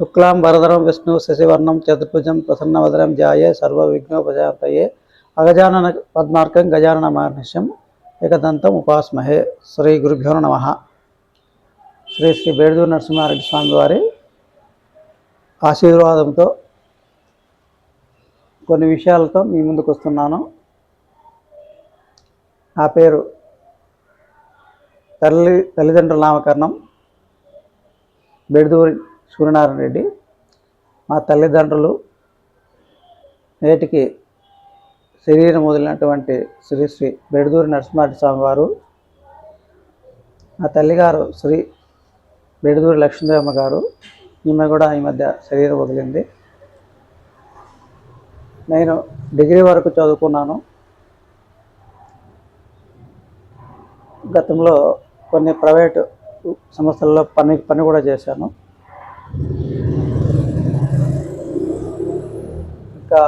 శుక్లాం వరదరం విష్ణు శశివర్ణం చతుర్భుజం ప్రసన్నవదనం జాయ సర్వ విఘ్నోపజాతయే అగజానన పద్మార్కం గజానన మహర్నిశం ఏకదంతం ఉపాస్మహే. శ్రీ గురుభ్యో నమ. శ్రీ శ్రీ బేడుదూరు నరసింహారెడ్డి స్వామి వారి ఆశీర్వాదంతో కొన్ని విషయాలతో మీ ముందుకు వస్తున్నాను. నా పేరు తల్లి తల్లిదండ్రుల నామకరణం. బెడుదూరి సూర్యనారాయణ రెడ్డి మా తల్లిదండ్రులు నేటికి శరీరం వదిలినటువంటి శ్రీ శ్రీ బెడదూరి నరసింహారెడ్డి స్వామి వారు మా తల్లిగారు శ్రీ బెడదూరి లక్ష్మీదేవమ్మ గారు ఈమె కూడా ఈ మధ్య శరీరం వదిలింది. నేను డిగ్రీ వరకు చదువుకున్నాను. గతంలో కొన్ని ప్రైవేటు సంస్థల్లో పని పని కూడా చేశాను. ఇంకా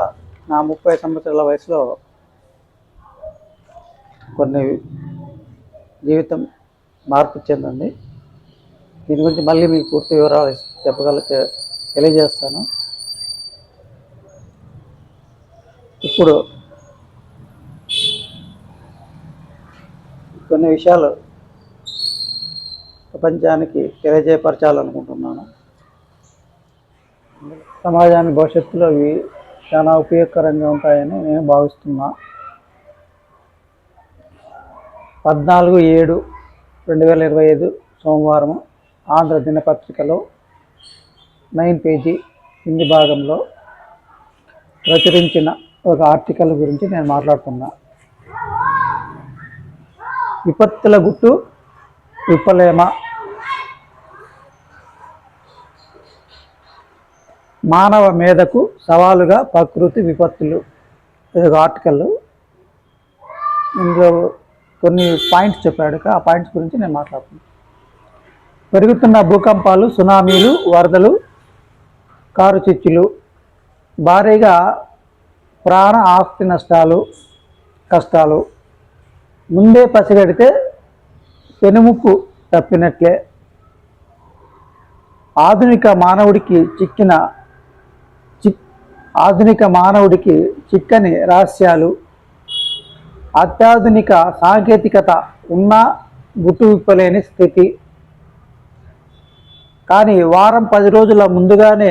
నా ముప్పై సంవత్సరాల వయసులో కొన్ని జీవితం మార్పు చెందింది. దీని గురించి మళ్ళీ మీకు పూర్తి వివరాలు చెప్పగల తెలియజేస్తాను. ఇప్పుడు కొన్ని విషయాలు ప్రపంచానికి తెలియజేయపరచాలనుకుంటున్నాను. సమాజాన్ని భవిష్యత్తులో చాలా ఉపయోగకరంగా ఉంటాయని నేను భావిస్తున్నా. పద్నాలుగు ఏడు రెండు వేల ఇరవై ఐదు సోమవారం ఆంధ్ర దినపత్రికలో నైన్ పేజీ కింది భాగంలో ప్రచురించిన ఒక ఆర్టికల్ గురించి నేను మాట్లాడుతున్నా. విపత్తుల గుట్టు విప్పలేమ మానవ మేధకు సవాలుగా ప్రకృతి విపత్తులు. ఇది ఒక ఆర్టికల్ ఇందులో కొన్ని పాయింట్స్ చెప్పాడు. ఆ పాయింట్స్ గురించి నేను మాట్లాడుతున్నాను పెరుగుతున్న భూకంపాలు సునామీలు వరదలు కారు చిచ్చులు భారీగా ప్రాణ ఆస్తి నష్టాలు కష్టాలు. ముందే పసిగడితే పెనుముక్కు తప్పినట్లే. ఆధునిక మానవుడికి చిక్కిన ఆధునిక మానవుడికి చిక్కని రహస్యాలు అత్యాధునిక సాంకేతికత ఉన్న గుట్టు విప్పలేని స్థితి. కానీ వారం పది రోజుల ముందుగానే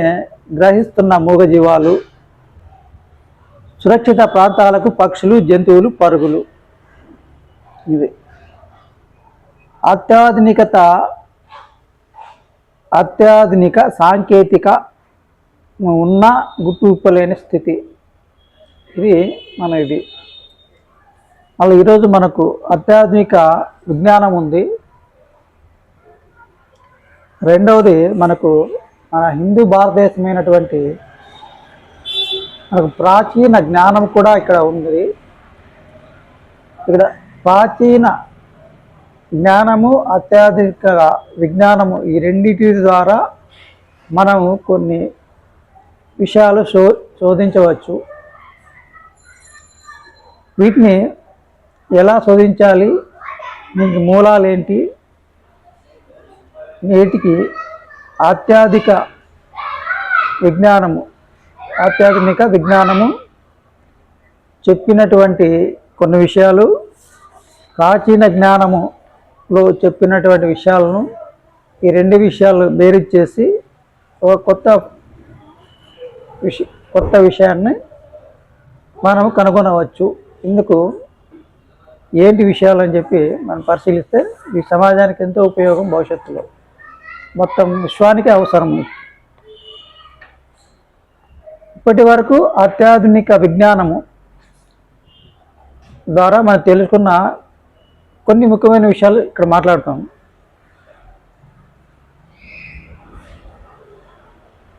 గ్రహిస్తున్న మూగజీవాలు సురక్షిత ప్రాంతాలకు పక్షులు జంతువులు పరుగులు. ఇవి. అత్యాధునికత అత్యాధునిక సాంకేతిక ఉన్న గుట్టు స్థితి. ఇది మన ఇది. మళ్ళీ ఈరోజు మనకు అత్యాధునిక విజ్ఞానం ఉంది. రెండవది మనకు మన హిందూ భారతదేశమైనటువంటి మనకు ప్రాచీన జ్ఞానం కూడా ఇక్కడ ఉంది. ఇక్కడ ప్రాచీన జ్ఞానము అత్యాధునిక విజ్ఞానము ఈ రెండింటి ద్వారా మనము కొన్ని విషయాలు శో శోధించవచ్చు. వీటిని ఎలా శోధించాలి? దీనికి మూలాలు ఏంటి? నేటికి అత్యాధిక విజ్ఞానము అత్యాధునిక విజ్ఞానము చెప్పినటువంటి కొన్ని విషయాలు ప్రాచీన జ్ఞానములో చెప్పినటువంటి విషయాలను ఈ రెండు విషయాలు బేరీజ్ చేసి ఒక కొత్త విష కొత్త విషయాన్ని మనం కనుగొనవచ్చు. ఇందుకు ఏంటి విషయాలు అని చెప్పి మనం పరిశీలిస్తే ఈ సమాజానికి ఎంతో ఉపయోగం భవిష్యత్తులో. మొత్తం విశ్వానికి అవసరం. ఇప్పటి వరకు అత్యాధునిక విజ్ఞానము ద్వారా మనం తెలుసుకున్న కొన్ని ముఖ్యమైన విషయాలు ఇక్కడ మాట్లాడుతాం.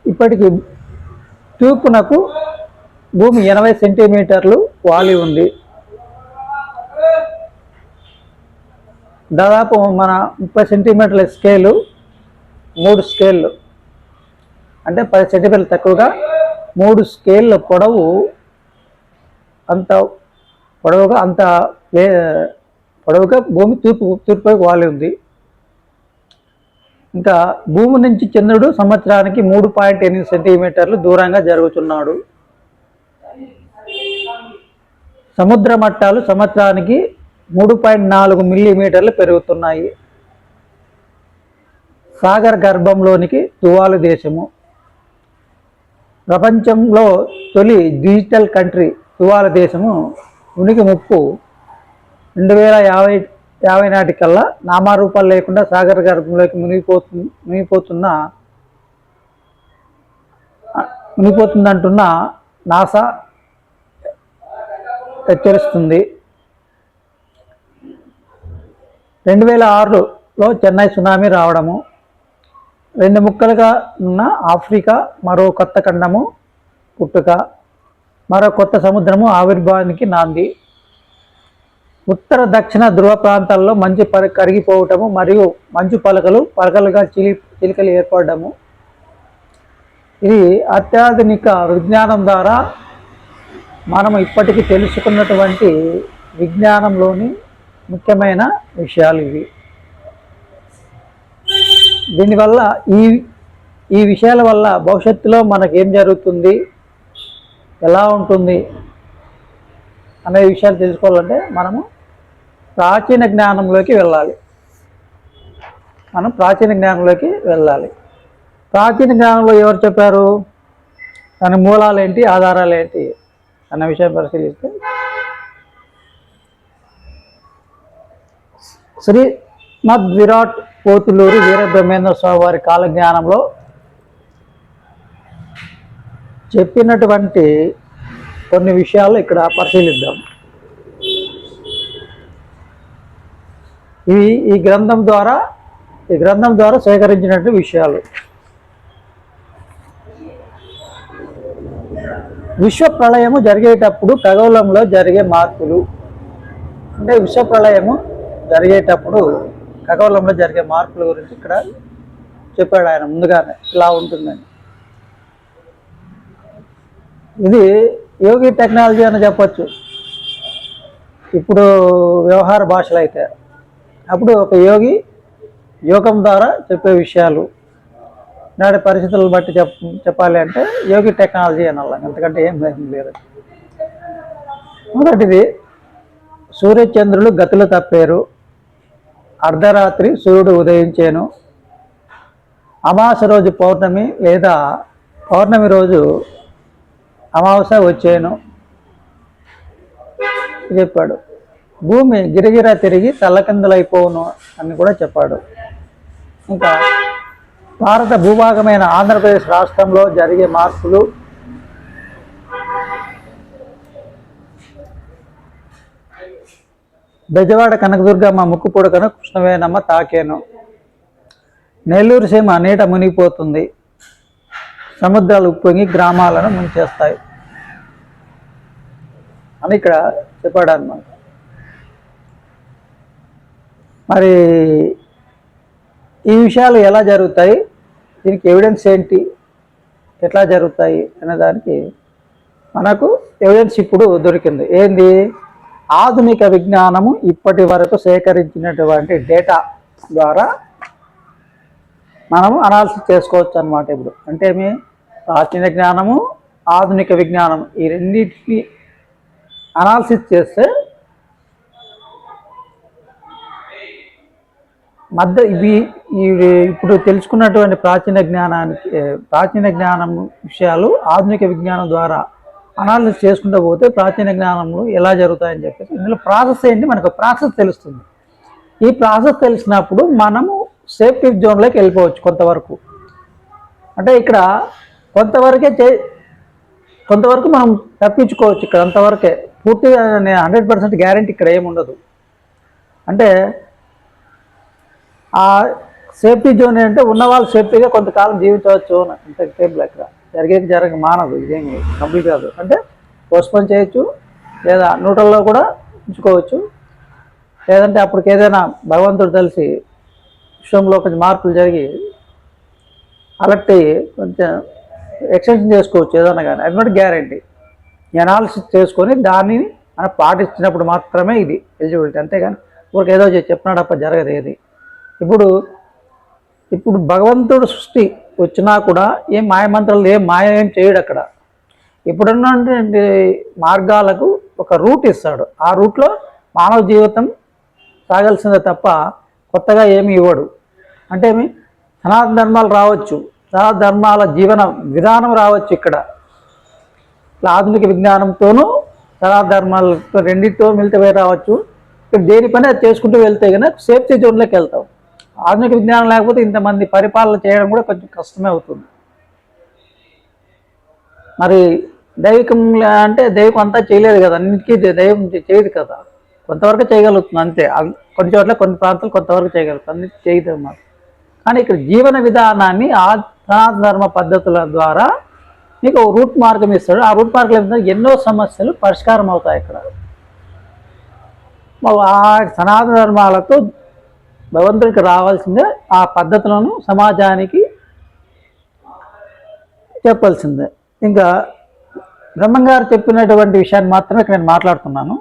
ఇప్పటికి తూర్పునకు భూమి ఎనభై సెంటీమీటర్లు వాలి ఉంది. దాదాపు మన ముప్పై సెంటీమీటర్ల స్కేలు మూడు స్కేళ్ళు. అంటే పది సెంటీమీటర్లు తక్కువగా మూడు స్కేళ్ళ పొడవు అంత పొడవుగా అంత పొడవుగా భూమి తూర్పు తూర్పు వాలి ఉంది. ఇంకా భూమి నుంచి చంద్రుడు సంవత్సరానికి మూడు పాయింట్ ఎనిమిది సెంటీమీటర్లు దూరంగా జరుగుతున్నాడు. సముద్ర మట్టాలు సంవత్సరానికి మూడు పాయింట్ నాలుగు మిల్లీమీటర్లు పెరుగుతున్నాయి. సాగర్ గర్భంలోనికి తువాలు దేశము. ప్రపంచంలో తొలి డిజిటల్ కంట్రీ తువాల దేశము. ఉనికి ముప్పు రెండు వేల యాభై యాభై నాటికల్లా నామారూపాలు లేకుండా సాగర గర్భంలోకి మునిగిపోతు మునిగిపోతున్న మునిగిపోతుందంటున్న నాసా హెచ్చరిస్తుంది. రెండు వేల ఆరులో చెన్నై సునామీ రావడము రెండు ముక్కలుగా ఉన్న ఆఫ్రికా మరో కొత్త ఖండము పుట్టుక మరో కొత్త సముద్రము ఆవిర్భావానికి నాంది. ఉత్తర దక్షిణ ధృవ ప్రాంతాల్లో మంచు పరి కరిగిపోవటము మరియు మంచు పలకలు పలకలుగా చిలి చిలికలు ఏర్పడము. ఇది అత్యాధునిక విజ్ఞానం ద్వారా మనం ఇప్పటికీ తెలుసుకున్నటువంటి విజ్ఞానంలోని ముఖ్యమైన విషయాలు ఇవి. దీనివల్ల ఈ ఈ విషయాల వల్ల భవిష్యత్తులో మనకు ఏం జరుగుతుంది ఎలా ఉంటుంది అనే విషయాలు తెలుసుకోవాలంటే మనము ప్రాచీన జ్ఞానంలోకి వెళ్ళాలి. మనం ప్రాచీన జ్ఞానంలోకి వెళ్ళాలి. ప్రాచీన జ్ఞానంలో ఎవరు చెప్పారు? దాని మూలాలు ఏంటి ఆధారాలు ఏంటి అన్న విషయం పరిశీలిస్తే శ్రీమద్ విరాట్ పోతులూరి వీరబ్రహ్మేంద్ర స్వామి వారి కాలజ్ఞానంలో చెప్పినటువంటి కొన్ని విషయాలు ఇక్కడ పరిశీలిద్దాం. ఇవి ఈ గ్రంథం ద్వారా ఈ గ్రంథం ద్వారా సేకరించినటువంటి విషయాలు. విశ్వ ప్రళయము జరిగేటప్పుడు ఖగోళంలో జరిగే మార్పులు. అంటే విశ్వ ప్రళయము జరిగేటప్పుడు ఖగోళంలో జరిగే మార్పుల గురించి ఇక్కడ చెప్పాడు ఆయన ముందుగానే. ఇలా ఉంటుందని. ఇది యోగి టెక్నాలజీ అని చెప్పచ్చు. ఇప్పుడు వ్యవహార భాషలు అయితే అప్పుడు ఒక యోగి యోగం ద్వారా చెప్పే విషయాలు. నాటి పరిస్థితులను బట్టి చెప్ చెప్పాలి అంటే యోగి టెక్నాలజీ అనాలి అంతకంటే ఏం ఏం లేదు. మొదటిది సూర్యచంద్రులు గతులు తప్పారు. అర్ధరాత్రి సూర్యుడు ఉదయించాను. అమాస రోజు పౌర్ణమి లేదా పౌర్ణమి రోజు అమావాస్య వచ్చాను. చెప్పాడు. భూమి గిరగిరా తిరిగి తల్లకిందులైపోవును అని కూడా చెప్పాడు. ఇంకా భారత భూభాగమైన ఆంధ్రప్రదేశ్ రాష్ట్రంలో జరిగే మార్పులు బెజవాడ కనకదుర్గమ్మ ముక్కు పొడకను కృష్ణవేనమ్మ తాకేను. నెల్లూరు సీమ నీట మునిగిపోతుంది. సముద్రాలు ఉప్పొంగి గ్రామాలను ముంచేస్తాయి. అని ఇక్కడ చెప్పాడు అనమాట మరి ఈ విషయాలు ఎలా జరుగుతాయి? దీనికి ఎవిడెన్స్ ఏంటి? ఎట్లా జరుగుతాయి? అనే దానికి మనకు ఎవిడెన్స్ ఇప్పుడు దొరికింది. ఏంది? ఆధునిక విజ్ఞానము ఇప్పటి వరకు సేకరించినటువంటి డేటా ద్వారా మనము అనాలిసిస్ చేసుకోవచ్చు అనమాట ఇప్పుడు. అంటే మీ ప్రాచీన జ్ఞానము ఆధునిక విజ్ఞానం ఈ రెండింటిని అనాలిసిస్ చేస్తే మధ్య ఇవి ఇప్పుడు తెలుసుకున్నటువంటి ప్రాచీన జ్ఞానానికి ప్రాచీన జ్ఞానం విషయాలు ఆధునిక విజ్ఞానం ద్వారా అనాలిసిస్ చేసుకుంటూ పోతే ప్రాచీన జ్ఞానంలో ఎలా జరుగుతాయని చెప్పేసి ఇందులో ప్రాసెస్ ఏంటి? మనకు ప్రాసెస్ తెలుస్తుంది. ఈ ప్రాసెస్ తెలిసినప్పుడు మనము సేఫ్టీ జోన్లోకి వెళ్ళిపోవచ్చు కొంతవరకు. అంటే ఇక్కడ కొంతవరకే చే కొంతవరకు మనం తప్పించుకోవచ్చు ఇక్కడ అంతవరకే. పూర్తిగా హండ్రెడ్ పర్సెంట్ గ్యారంటీ ఇక్కడ ఏమి ఉండదు అంటే ఆ సేఫ్టీ జోన్ అంటే ఉన్నవాళ్ళు సేఫ్టీగా కొంతకాలం జీవించవచ్చు అని. అంత టేబుల్ ఇక్కడ జరిగేది జరగ మానదు. ఇదేం కంప్లీట్ కాదు. అంటే పోస్ట్పోన్ చేయొచ్చు లేదా న్యూట్రల్లో కూడా ఉంచుకోవచ్చు. లేదంటే అప్పటికి ఏదైనా భగవంతుడు తెలిసి విషయంలో కొంచెం మార్పులు జరిగి అలర్ట్ అయ్యి కొంచెం ఎక్స్టెన్షన్ చేసుకోవచ్చు ఏదైనా కానీ. అది మటు గ్యారంటీ అనాలిసిస్ చేసుకొని దాన్ని మనం పాటించినప్పుడు మాత్రమే ఇది. ఎలిజిబిలిటీ అంతేగాని ఊరికి ఏదో చెప్పినాడప్ప జరగదు ఏది. ఇప్పుడు ఇప్పుడు భగవంతుడు సృష్టి వచ్చినా కూడా ఏం మాయమంత్రాలు ఏం మాయ ఏం చేయడు అక్కడ. ఇప్పుడున్నటువంటి మార్గాలకు ఒక రూట్ ఇస్తాడు. ఆ రూట్లో మానవ జీవితం సాగాల్సిందే తప్ప కొత్తగా ఏమి ఇవ్వడు. అంటే ఏమి? సనాతన ధర్మాలు రావచ్చు. సనాతన ధర్మాల జీవన విధానం రావచ్చు ఇక్కడ. ఇట్లా ఆధునిక విజ్ఞానంతోనూ సనాతన ధర్మాలతో రెండింటితో మిలితమై రావచ్చు. ఇక్కడ దేని పని అది చేసుకుంటూ వెళ్తే కనుక సేఫ్టీ జోన్లోకి వెళ్తాం. ఆధునిక విజ్ఞానం లేకపోతే ఇంతమంది పరిపాలన చేయడం కూడా కొంచెం కష్టమే అవుతుంది. మరి దైవికం అంటే దైవం అంతా చేయలేదు కదా అన్నిటికీ దైవం చేయదు కదా. కొంతవరకు చేయగలుగుతుంది అంతే. కొన్ని చోట్ల కొన్ని ప్రాంతాలు కొంతవరకు చేయగలుగుతుంది అన్నిటి చేయదు అన్నమాట. కానీ ఇక్కడ జీవన విధానాన్ని ఆ సనాతన ధర్మ పద్ధతుల ద్వారా మీకు ఒక రూట్ మార్గం ఇస్తాడు. ఆ రూట్ మార్గం ఏంటంటే ఎన్నో సమస్యలు పరిష్కారం అవుతాయి ఇక్కడ. ఆ సనాతన ధర్మాలతో భగవంతుడికి రావాల్సిందే ఆ పద్ధతులను సమాజానికి చెప్పాల్సిందే. ఇంకా బ్రహ్మంగారు చెప్పినటువంటి విషయాన్ని మాత్రమే ఇక్కడ నేను మాట్లాడుతున్నాను.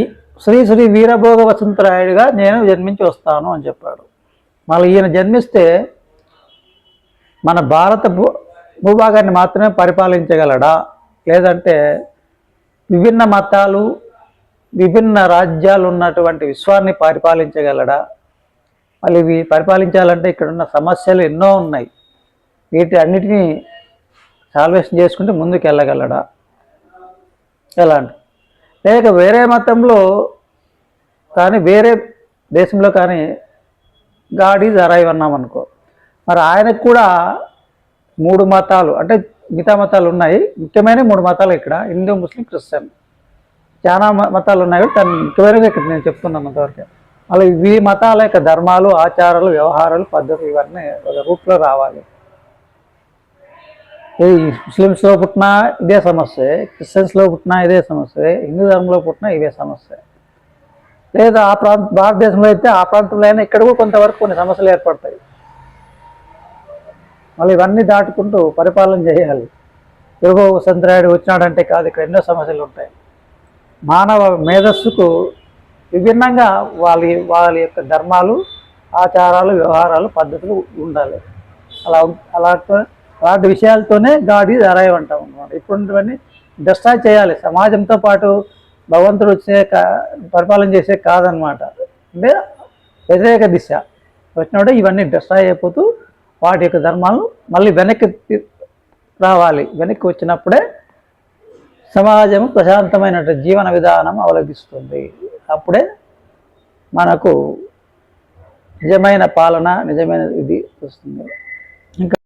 ఈ శ్రీ శ్రీ వీరభోగ వసంతరాయుడిగా నేను జన్మించి వస్తాను అని చెప్పాడు. మళ్ళీ ఈయన జన్మిస్తే మన భారత భూ భూభాగాన్ని మాత్రమే పరిపాలించగలడా? లేదంటే విభిన్న మతాలు విభిన్న రాజ్యాలు ఉన్నటువంటి విశ్వాన్ని పరిపాలించగలడా? మళ్ళీ ఇవి పరిపాలించాలంటే ఇక్కడ ఉన్న సమస్యలు ఎన్నో ఉన్నాయి. వీటి అన్నిటినీ సాల్వేషన్ చేసుకుంటే ముందుకు వెళ్ళగలడా ఎలాంటి? లేక వేరే మతంలో కానీ వేరే దేశంలో కానీ గాడ్ ఈజ్ అరైవ్ అన్నామనుకో మరి ఆయనకు కూడా మూడు మతాలు అంటే మిగతా మతాలు ఉన్నాయి. ముఖ్యమైన మూడు మతాలు ఇక్కడ హిందూ ముస్లిం క్రిస్టియన్. చాలా మతాలు ఉన్నాయి కాబట్టి దాన్ని ఇక్కడ నేను చెప్తున్నాను అంతవరకు. మళ్ళీ ఈ మతాల యొక్క ధర్మాలు ఆచారాలు వ్యవహారాలు పద్ధతులు ఇవన్నీ ఒక రూట్లో రావాలి. ఈ ముస్లిమ్స్లో పుట్టినా ఇదే సమస్య క్రిస్టియన్స్లో పుట్టినా ఇదే సమస్య హిందూ ధర్మంలో పుట్టినా ఇదే సమస్య. లేదా ఆ ప్రాంత భారతదేశంలో అయితే ఆ ప్రాంతంలో అయినా ఇక్కడ కూడా కొంతవరకు కొన్ని సమస్యలు ఏర్పడతాయి. మళ్ళీ ఇవన్నీ దాటుకుంటూ పరిపాలన చేయాలి. తిరుగు వసంతరాయుడు వచ్చినాడంటే కాదు ఇక్కడ ఎన్నో సమస్యలు ఉంటాయి. మానవ మేధస్సుకు విభిన్నంగా వాళ్ళ వాళ్ళ యొక్క ధర్మాలు ఆచారాలు వ్యవహారాలు పద్ధతులు ఉండాలి. అలా అలా అలాంటి విషయాలతోనే గాడి అరైవ్ అంటాం అనమాట ఇప్పుడువన్నీ డిస్ట్రాయ్ చేయాలి. సమాజంతో పాటు భగవంతుడు వచ్చే కా- పరిపాలన చేసే కాదనమాట అంటే వ్యతిరేక దిశ. వచ్చినప్పుడు ఇవన్నీ డిస్ట్రాయ్ అయిపోతూ వాటి యొక్క ధర్మాలను మళ్ళీ వెనక్కి రావాలి. వెనక్కి వచ్చినప్పుడే సమాజం ప్రశాంతమైన జీవన విధానం అవలంబిస్తుంది. అప్పుడే మనకు నిజమైన పాలన నిజమైన ఇది వస్తుంది. ఇంకా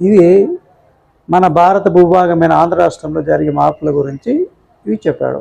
ఇది మన భారత భూభాగమైన ఆంధ్ర రాష్ట్రంలో జరిగే మార్పుల గురించి ఇవి చెప్పాడు.